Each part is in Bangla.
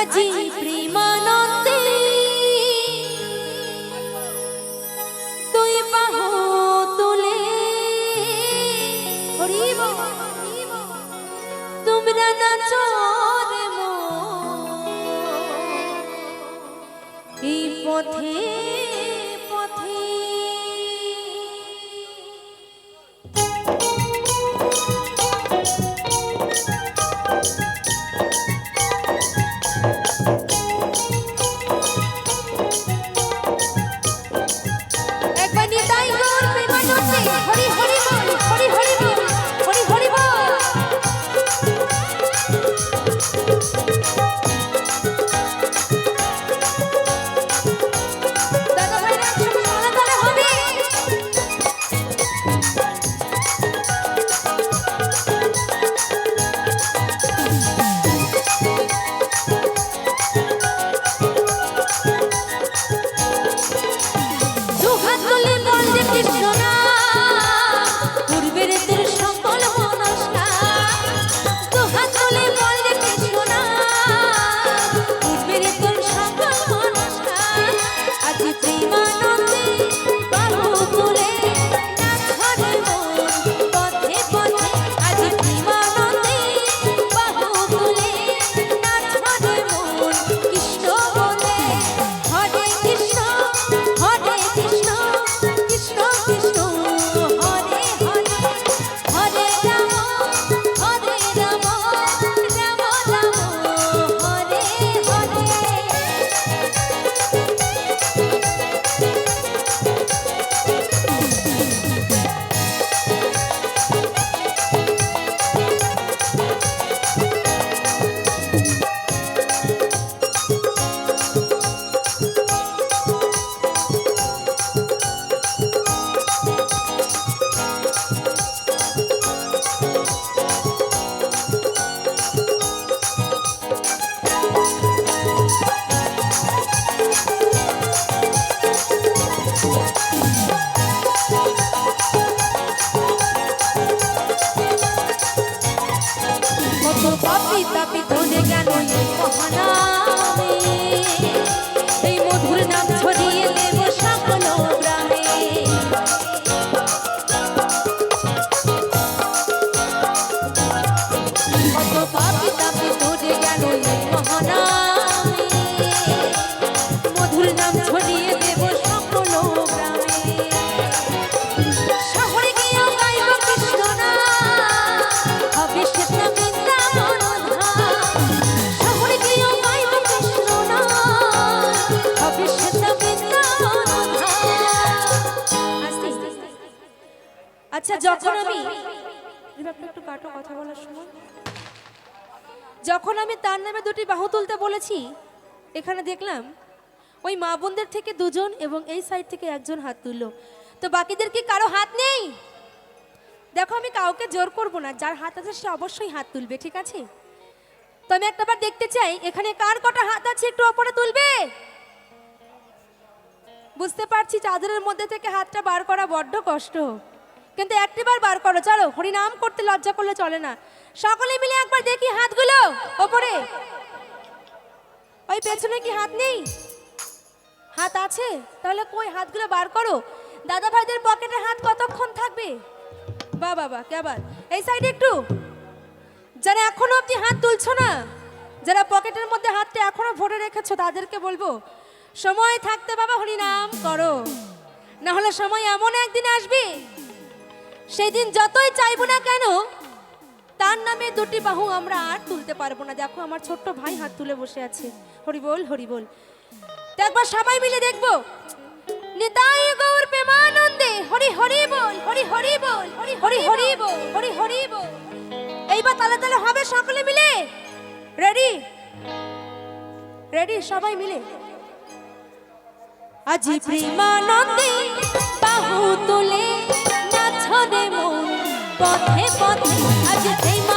আজি প্রেমানন্দে। তুই বাহু তুলে। তোমরা না রে মন। এই পথে পাপি তাপি ধরে গেল মহানামে। এই মধুর নাম ছড়িয়ে দেব সকল গ্রামে। কত পাপি তাপি ধরে গেল মহানামে। যখন আমি একটু কাটো কথা বলার সময়। যখন আমি তার নামে দুটি বাহু তুলতে বলেছি এখানে দেখলাম ওই মা বোনদের থেকে দুজন এবং এই সাইড থেকে একজন হাত তুললো। তো বাকিদের কি কারও হাত নেই? দেখো আমি কাউকে জোর করব না যার হাত আছে সে অবশ্যই হাত তুলবে ঠিক আছে? তো আমি একটাবার দেখতে চাই এখানে কার কটা হাত আছে একটু ওপরে তুলবে? বুঝতে পারছি চাদরের মধ্যে থেকে হাতটা বার করা বড্ড কষ্ট। কিন্তু একটিবার বার করো, চলো। হরিনাম করতে লজ্জা করলে চলে না। সকলে মিলে একবার দেখি হাতগুলো ওপরে। ওই পেছনে কি হাত নেই? হাত আছে? তাহলে কই হাতগুলো বার করো? দাদা ভাইদের পকেটে হাত কতক্ষণ থাকবে? বা বাবা কে আবার এই সাইডে একটু। যারা এখনও অব্দি হাত তুলছো না, যারা পকেটের মধ্যে হাতটা এখনও ভরে রেখেছো, তাদেরকে বলব, সময় থাকতে বাবা হরিনাম করো। না হলে সময় এমন একদিন আসবে সেই দিন যতই চাইব না কেন তার নামে দুটি বাহু আমরা আর তুলতে পারব না। দেখো আমার ছোট্ট ভাই হাত তুলে বসে আছে। হরি বল হরি বল একবার সবাই মিলে দেখব। নিতাই গৌর প্রেমানন্দে হরি হরি বল হরি হরি বল হরি হরি হরি বল হরি হরি বল এইবার তালে তালে হবে সকলে মিলে? রেডি রেডি সবাই মিলে? আজি প্রেমানন্দে বাহু তুলে পথে পথে আজ প্রেমানন্দে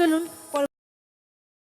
Absolut.